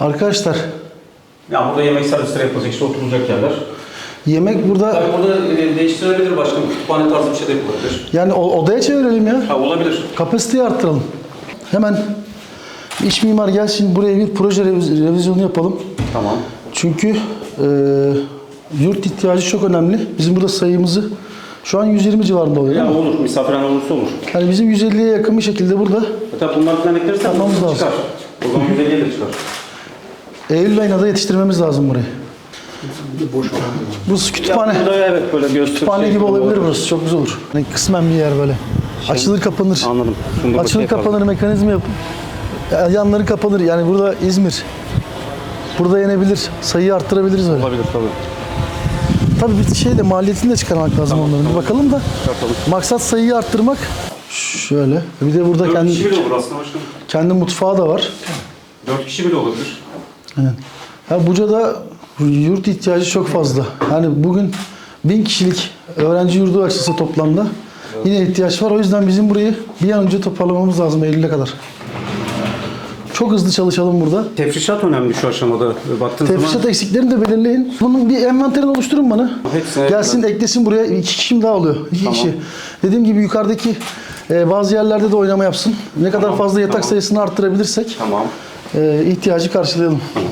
Arkadaşlar Ya burada yemek servisleri yapılacak, işte oturulacak yerler. yemek burada Tabii burada e, değiştirilebilir başkanım. Kütüphane tarzı bir şey de yapılabilir. yani o- odaya çevirelim ya. Ha olabilir. Kapasiteyi arttıralım. Hemen iç mimar gelsin buraya bir proje reviz- revizyonu yapalım. Tamam. Çünkü e, yurt ihtiyacı çok önemli. Bizim burada sayımızı şu an 120 civarında oluyor. değil Ya olur, misafirhane olursa olur. Yani bizim 150'ye yakın bir şekilde burada Hatta bunlar falan eklersek Tamamız çıkar. lazım. O zaman 150'ye de çıkar. Eylül ayına da yetiştirmemiz lazım burayı. Bu kütüphane. Ya burada evet böyle göster. Kütüphane şey gibi olabilir burası. Çok güzel olur. Yani kısmen bir yer böyle. Açılır kapanır. Anladım. Da Açılır bakayım. kapanır mekanizma yap. Yanları kapanır. Yani burada İzmir. Burada yenebilir. Sayıyı arttırabiliriz öyle. Olabilir tabii. Tabii bir şey de maliyetini de çıkarmak lazım onların. Bir bakalım da. Bakalım. Maksat sayıyı arttırmak. Şöyle. Bir de burada 4 kişi kendi, bile olur aslında başkanım. kendi mutfağı da var. 4 kişi bile olabilir. Aynen. Ya Buca'da yurt ihtiyacı çok fazla. Yani bugün bin kişilik öğrenci yurdu açılsa toplamda yine ihtiyaç var. O yüzden bizim burayı bir an önce toparlamamız lazım Eylül'e kadar. Çok hızlı çalışalım burada. Tefrişat önemli şu aşamada. Baktığın Tefrişat zaman eksiklerini de belirleyin. Bunun bir envanterini oluşturun bana. Hepsine- Gelsin eklesin buraya. iki kişim daha oluyor. İki Tamam. kişi. Dediğim gibi yukarıdaki e, bazı yerlerde de oynama yapsın. Ne kadar Tamam, fazla yatak tamam. sayısını arttırabilirsek Tamam. e, ihtiyacı karşılayalım. Tamam.